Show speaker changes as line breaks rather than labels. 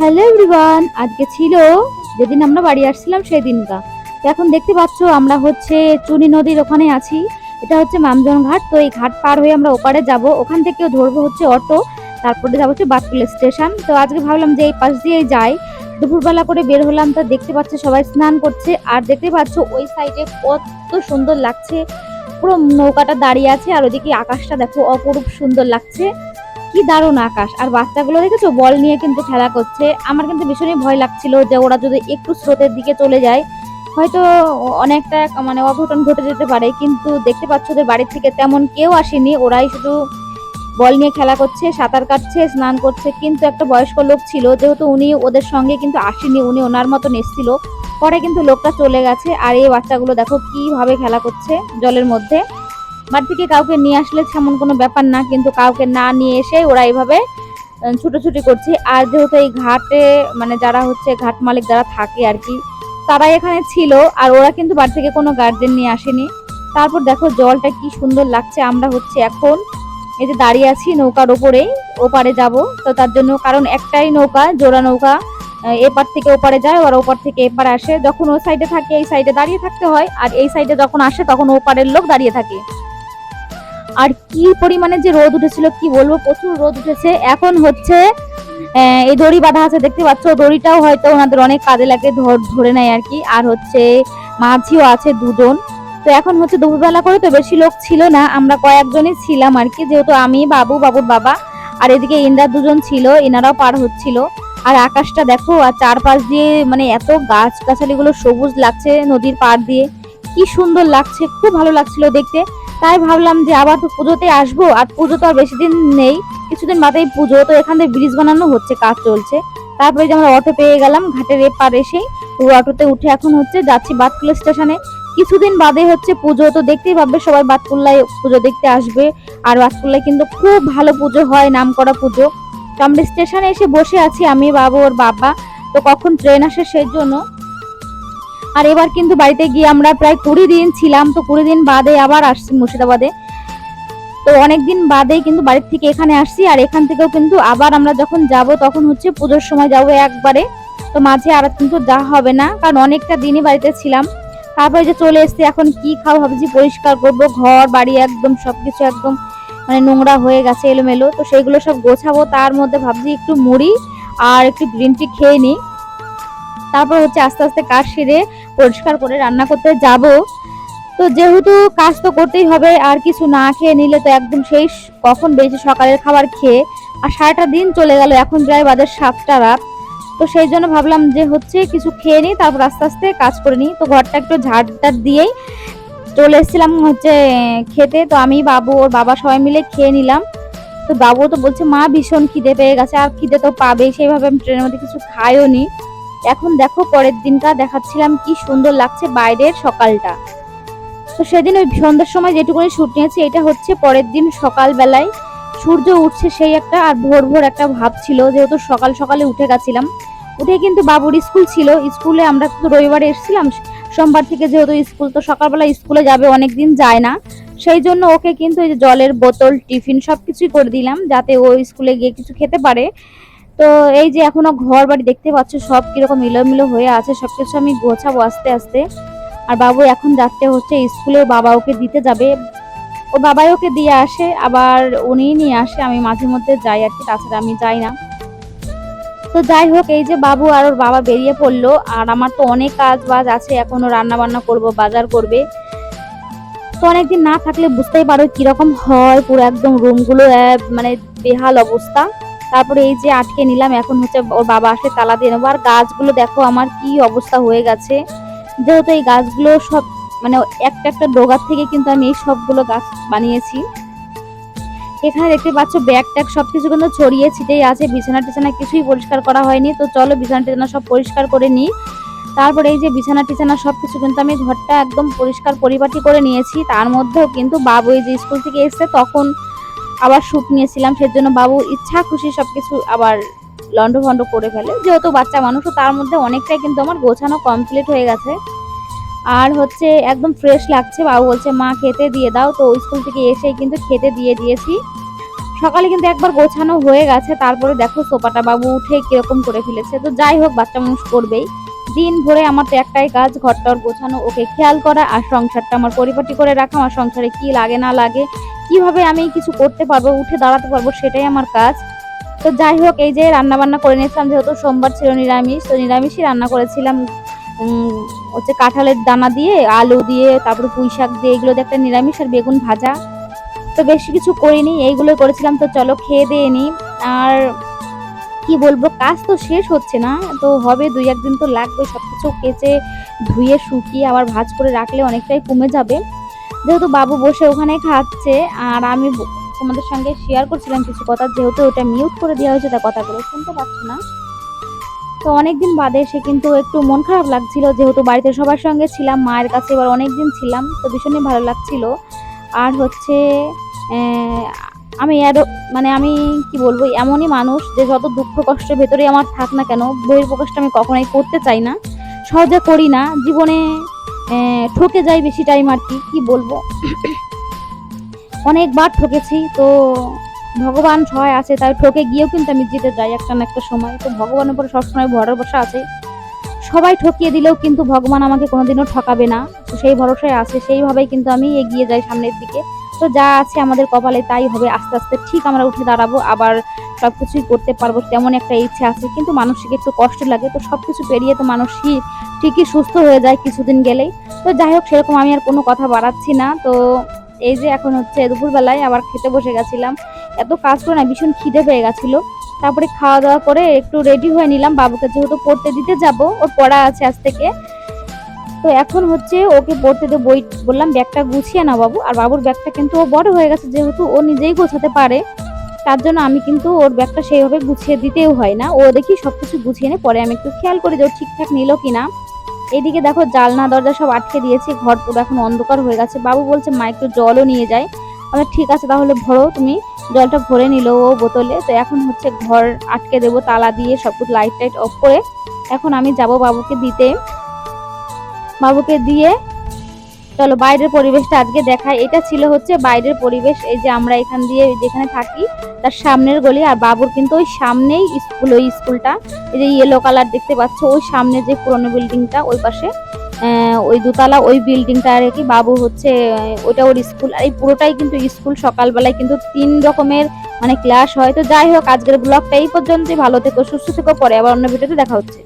Hello everyone, আজকে ছিল যেদিন আমরা বাড়ি আসছিলাম সেই দিনটা তো এখন দেখতে পাচ্ছ আমরা হচ্ছে চুনি নদীর ওখানে আছি। এটা হচ্ছে মামজন ঘাট, তো এই ঘাট পার হয়ে আমরা ওপারে যাব। ওখান থেকেও ধরবো হচ্ছে অটো, তারপরে যাব হচ্ছে বাতকুল স্টেশন। তো আজকে ভাবলাম যে এই পাশ দিয়েই যাই। দুপুরবেলা করে বের হলাম, তো দেখতে পাচ্ছ সবাই স্নান করছে। আর দেখতে পাচ্ছ ওই সাইডে কত সুন্দর লাগছে। পুরো নৌকাটা দাঁড়িয়ে আছে, আর ওদিকে আকাশটা দেখো অপরূপ সুন্দর লাগছে। কি দারুণ আকাশ। আর বাচ্চাগুলো দেখেছ? বল নিয়ে কিন্তু খেলা করছে। আমার কিন্তু ভীষণই ভয় লাগছিল যে ওরা যদি একটু স্রোতের দিকে চলে যায়, হয়তো অনেকটা মানে অঘটন ঘটে যেতে পারে। কিন্তু দেখতে পাচ্ছ ওদের বাড়ি থেকে তেমন কেউ আসেনি। ওরাই শুধু বল নিয়ে খেলা করছে, সাঁতার কাটছে, স্নান করছে। কিন্তু একটা বয়স্ক লোক ছিল, যেহেতু উনি ওদের সঙ্গে কিন্তু আসেনি, উনি ওনার মতন এসেছিল। পরে কিন্তু লোকটা চলে গেছে। আর এই বাচ্চাগুলো দেখো কীভাবে খেলা করছে জলের মধ্যে। বাড়ি থেকে কাউকে নিয়ে আসলে তেমন কোনো ব্যাপার না, কিন্তু কাউকে না নিয়ে এসে ওরা এইভাবে ছুটোছুটি করছে। আর যেহেতু এই ঘাটে মানে যারা হচ্ছে ঘাট মালিক যারা থাকে আর কি তারা এখানে ছিল, আর ওরা কিন্তু বাড়ি থেকে কোনো গার্জেন নিয়ে আসেনি। তারপর দেখো জলটা কি সুন্দর লাগছে, আমরা হচ্ছে এখন এই যে দাঁড়িয়ে আছি নৌকার ওপরে ওপারে যাব। তো তার জন্য, কারণ একটাই নৌকা, জোড়া নৌকা এপার থেকে ওপারে যায় আর ওপার থেকে এপারে আসে। যখন ওই সাইডে থাকে, এই সাইডে দাঁড়িয়ে থাকতে হয়, আর এই সাইডে যখন আসে, তখন ওপারের লোক দাঁড়িয়ে থাকে। আর কি পরিমাণে যে রোদ উঠেছিল কি বলব? প্রচুর রোদ উঠেছে। এখন হচ্ছে এই দড়ি বাঁধা আছে, দেখতে পাচ্ছ? দড়িটাও হয়তো ওনাদের অনেক কাজে লাগে ধরে নেয় আর কি। আর হচ্ছে, মাঝিও আছে দুজন। তো এখন হচ্ছে দুপুরবেলা করে তো বেশি লোক ছিল না, আমরা কয়েকজনই ছিলাম আর কি, যেহেতু আমি, বাবু, বাবুর বাবা, আর এদিকে ইন্দ্রা দুজন ছিল, এনারাও পার হচ্ছিল। আর আকাশটা দেখো, আর চারপাশ দিয়ে মানে এত গাছ গাছালিগুলো সবুজ লাগছে নদীর পাড় দিয়ে। কি সুন্দর লাগছে, খুব ভালো লাগছিল দেখতে। তাই ভাবলাম যে আবার তো পুজোতে আসব, আর পুজো তো আর বেশি দিন নেই। কিছুদিন বাদেই পুজো, তো এখান থেকে ব্রিজ বানানো হচ্ছে, কাজ চলছে। তারপরে যে আমরা অটো পেয়ে গেলাম, ঘাটের এপার এসেই তো অটোতে উঠে এখন হচ্ছে যাচ্ছি বাতকুলা স্টেশনে। কিছুদিন বাদে হচ্ছে পুজো, তো দেখতেই পাবে সবাই বাতকুল্লায় পুজো দেখতে আসবে। আর বাতকুল্লায় কিন্তু খুব ভালো পুজো হয়, নামকরা পুজো। তো আমরা স্টেশনে এসে বসে আছি, আমি বাবু, ওর বাবা। তো কখন ট্রেন আসে সেই জন্য আর এবার কিন্তু বাড়িতে গিয়ে আমরা প্রায় কুড়ি দিন ছিলাম, তো কুড়ি দিন বাদে আবার আসছি মুর্শিদাবাদে। তো অনেক দিন বাদে কিন্তু বাড়ির থেকে এখানে আসছি, আর এখান থেকেও কিন্তু আবার আমরা যখন যাব তখন হচ্ছে পুজোর সময় যাব একবারে। তো মাঝে আর কিন্তু যা হবে না, কারণ অনেকটা দিনই বাড়িতে ছিলাম। তারপরে যে চলে এসছি, এখন কি খাও ভাবছি, পরিষ্কার করব, ঘর, বাড়ি একদম, সবকিছু একদম মানে নোংরা হয়ে গেছে এলোমেলো। তো সেইগুলো সব গোছাবো, তার মধ্যে ভাবছি একটু মুড়ি আর একটু গ্রিন টি খেয়ে নিই। তারপর হচ্ছে আস্তে আস্তে কাজ সেরে পরিষ্কার করে রান্না করতে যাব। তো যেহেতু কাজ তো করতেই হবে, আর কিছু না খেয়ে নিলে তো একদম সেই কখন বেশি সকালের খাবার খেয়ে, আর সারাটা দিন চলে গেল, এখন প্রায় বাজে সাতটা রাত। তো সেই জন্য ভাবলাম যে হচ্ছে কিছু খেয়ে নিই, তারপর আস্তে আস্তে কাজ করে নিই। তো ঘরটা একটু ঝাড় টাড় দিয়েই চলে এসেছিলাম হচ্ছে খেতে। তো আমি, বাবু, ওর বাবা সবাই মিলে খেয়ে নিলাম। তো বাবু তো বলছে, মা, ভীষণ খিদে পেয়ে গেছে, আর খিদে তো পাবেই। সেইভাবে আমি ট্রেনের মধ্যে কিছু খাইও নি। এখন দেখো পরের দিনটা দেখাচ্ছিলাম কি সুন্দর লাগছে বাইরের সকালটা। তো সেদিন ওই সন্ধ্যার সময় যেটুকুনি শুট নিয়েছি, এটা হচ্ছে পরের দিন সকালবেলায় সূর্য উঠছে সেই একটা আর ভোর ভোর একটা ভাব ছিল, যেহেতু সকাল সকালে উঠে গেছিলাম। উঠে কিন্তু বাবুর স্কুল ছিল, স্কুলে আমরা তো রবিবারে এসেছিলাম, সোমবার থেকে যেহেতু স্কুল, তো সকালবেলা স্কুলে যাবে অনেক দিন যায় না। সেই জন্য ওকে কিন্তু জলের বোতল, টিফিন সব কিছুই করে দিলাম, যাতে ও স্কুলে গিয়ে কিছু খেতে পারে। তো এই যে এখনও ঘর বাড়ি দেখতে পাচ্ছ, সব কীরকম এলোমেলো হয়ে আছে, সব কিছু আমি গোছাবো আস্তে আস্তে। আর বাবু এখন যাচ্ছে হচ্ছে স্কুলে বাবা ওকে দিতে যাবে। ও বাবাই ওকে দিয়ে আসে, আবার উনিই নিয়ে আসে, আমি মাঝে মধ্যে যাই আর কি, তাছাড়া আমি যাই না। তো যাই হোক, এই যে বাবু আর ওর বাবা বেরিয়ে পড়ল, আর আমার তো অনেক কাজ বাজ আছে, এখনও রান্না বান্না করব, বাজার করবে। তো অনেকদিন না থাকলে বুঝতেই পারো কীরকম হয়, পুরো একদম রুমগুলো মানে বেহাল অবস্থা। তারপরে এই যে আটকে নিলাম, এখন হচ্ছে ওর বাবা আসে তালা দিয়ে নেব। আর গাছগুলো দেখো আমার কি অবস্থা হয়ে গেছে। যেহেতু এই গাছগুলো সব মানে একটা একটা ডোগার থেকে কিন্তু আমি এই সবগুলো গাছ বানিয়েছি। এখানে দেখতে পাচ্ছ ব্যাগ ট্যাগ সব কিছু কিন্তু ছড়িয়ে ছিটেই আছে, বিছানা টিছানা কিছুই পরিষ্কার করা হয়নি। তো চলো বিছানা টিছানা সব পরিষ্কার করে নিই। তারপরে এই যে বিছানা টিছানা সব কিছু কিন্তু আমি ঘরটা একদম পরিষ্কার পরিপাটি করে নিয়েছি। তার মধ্যেও কিন্তু বাবু এই যে স্কুল থেকে এসে তখন আবার শ্যুট নিয়েছিলাম, সেজন্য বাবু ইচ্ছা খুশি সবকিছু আবার লন্ড ভন্ড করে ফেলে। যেহেতু বাচ্চা মানুষ তার মধ্যে অনেকটাই কিন্তু আমার গোছানো কমপ্লিট হয়ে গেছে। আর হচ্ছে একদম ফ্রেশ লাগছে। বাবু বলছে, মা, খেতে দিয়ে দাও। তো স্কুল থেকে এসেই কিন্তু খেতে দিয়ে দিয়েছি। সকালে কিন্তু একবার গোছানো হয়ে গেছে। তারপরে দেখো সোফাটা বাবু উঠে কীরকম করে ফেলেছে। তো যাই হোক, বাচ্চা মানুষ করবেই। দিন ভরে আমার তো একটাই কাজ, ঘরটার গোছানো। ওকে খেয়াল করা আর সংসারটা আমার পরিপাটি করে রাখা। আমার সংসারে কি লাগে না লাগে কীভাবে আমি কিছু করতে পারব, উঠে দাঁড়াতে পারব সেটাই আমার কাজ। তো যাই হোক, এই যে রান্না বান্না করে নিয়েছিলাম, যেহেতু সোমবার ছিল নিরামিষ, তো নিরামিষই রান্না করেছিলাম। হচ্ছে কাঁঠালের দানা দিয়ে, আলু দিয়ে, তারপরে পুঁই শাক দিয়ে, এগুলো দিয়ে একটা নিরামিষ আর বেগুন ভাজা। তো বেশি কিছু করিনি, এইগুলোই করেছিলাম। তো চলো খেয়ে দিয়ে নি। আর কি বলব, কাজ তো শেষ হচ্ছে না। তো হবে, দুই একদিন তো লাগবে সব কিছু কেচে, ধুয়ে, শুকিয়ে, আবার ভাজ করে রাখলে অনেকটাই কমে যাবে। যেহেতু বাবু বসে ওখানে খাচ্ছে, আর আমি তোমাদের সঙ্গে শেয়ার করছিলাম কিছু কথা, যেহেতু ওটা মিউট করে দেওয়া হয়েছে তার কথাগুলো শুনতে পাচ্ছি না। তো অনেকদিন বাদে সে কিন্তু একটু মন খারাপ লাগছিল, যেহেতু বাড়িতে সবার সঙ্গে ছিলাম, মায়ের কাছে এবার অনেকদিন ছিলাম, তো ভীষণই ভালো লাগছিল। আর হচ্ছে আমি আরও মানে আমি কি বলব, এমনই মানুষ যে যত দুঃখ কষ্টের ভেতরে আমার থাক না কেন বইয়ের প্রকাশটা আমি কখনোই করতে চাই না। সহজে করি না। জীবনে ঠকে যাই বেশি টাইম আর কি কি বলব? অনেকবার ঠকেছি, তো ভগবান সহায় আছে, তাই ঠকে গিয়েও কিন্তু আমি জিতে যাই একটা না একটা সময়। তো ভগবানের উপরে সবসময় ভরসা আছে। সবাই ঠকিয়ে দিলেও কিন্তু ভগবান আমাকে কোনোদিনও ঠকাবে না। তো সেই ভরসায় আছে, সেইভাবেই কিন্তু আমি এগিয়ে যাই সামনের দিকে। তো যা আছে আমাদের কপালে তাই হবে। আস্তে আস্তে ঠিক আমরা উঠে দাঁড়াবো, আবার সব কিছুই করতে পারব তেমন একটা ইচ্ছে আছে, কিন্তু মানসিক একটু কষ্ট লাগে, তো সব কিছু পেরিয়ে তো মানুষ ঠিকই সুস্থ হয়ে যায় কিছুদিন গেলেই। তো যাই হোক, সেরকম আমি আর কোনো কথা বাড়াচ্ছি না। তো এই যে এখন হচ্ছে দুপুরবেলায় আবার খেতে বসে গেছিলাম। এত কাজ করে না, ভীষণ খিদে পেয়ে গেছিল। তারপরে খাওয়া দাওয়া করে একটু রেডি হয়ে নিলাম। বাবুকে যেহেতু পড়তে দিতে যাব, ওর পড়া আছে আজ থেকে। তো এখন হচ্ছে ওকে পড়তে দিয়ে বই, বললাম ব্যাগটা গুছিয়ে না বাবু। আর বাবুর ব্যাগটা কিন্তু ও বড় হয়ে গেছে, যেহেতু ও নিজেই গোছাতে পারে। তার জন্য আমি কিন্তু ওর ব্যাগটা সেইভাবে গুছিয়ে দিতেও হয় না। ও দেখি সব কিছু গুছিয়ে নে পরে আমি একটু খেয়াল করি যে ও ঠিকঠাক নিল কিনা। এদিকে দেখো জালনা, দরজা সব আটকে দিয়েছি, ঘর পুরো এখন অন্ধকার হয়ে গেছে। বাবু বলছে, মা, একটু জলও নিয়ে যায়। আমি ঠিক আছে, তাহলে ভরো তুমি। জলটা ভরে নিল ও বোতলে। তো এখন হচ্ছে ঘর আটকে দেবো, তালা দিয়ে সব কিছু লাইট টাইট অফ করে। এখন আমি যাব বাবুকে দিতে। বাবুকে দিয়ে চলো বাইরের পরিবেশটা আজকে দেখাই। এটা ছিল হচ্ছে বাইরের পরিবেশ, এই যে আমরা এখান দিয়ে যেখানে থাকি, তার সামনের গলি, আর বাবুর কিন্তু ওই সামনেই স্কুল, ওই স্কুলটা। এই যে ইয়েলো কালার দেখতে পাচ্ছ, ওই সামনে যে পুরনো বিল্ডিংটা, ওই পাশে ওই দোতলা, ওই বিল্ডিংটা আর কি। বাবু হচ্ছে, ওইটা ওর স্কুল, আর এই পুরোটাই কিন্তু স্কুল সকালবেলায় কিন্তু তিন রকমের মানে ক্লাস হয়। তো যাই হোক, আজকের ব্লগটা এই পর্যন্তই। ভালো থেকো, সুস্থ থেকো, পরে আবার অন্য ভিডিওতে দেখা হচ্ছে।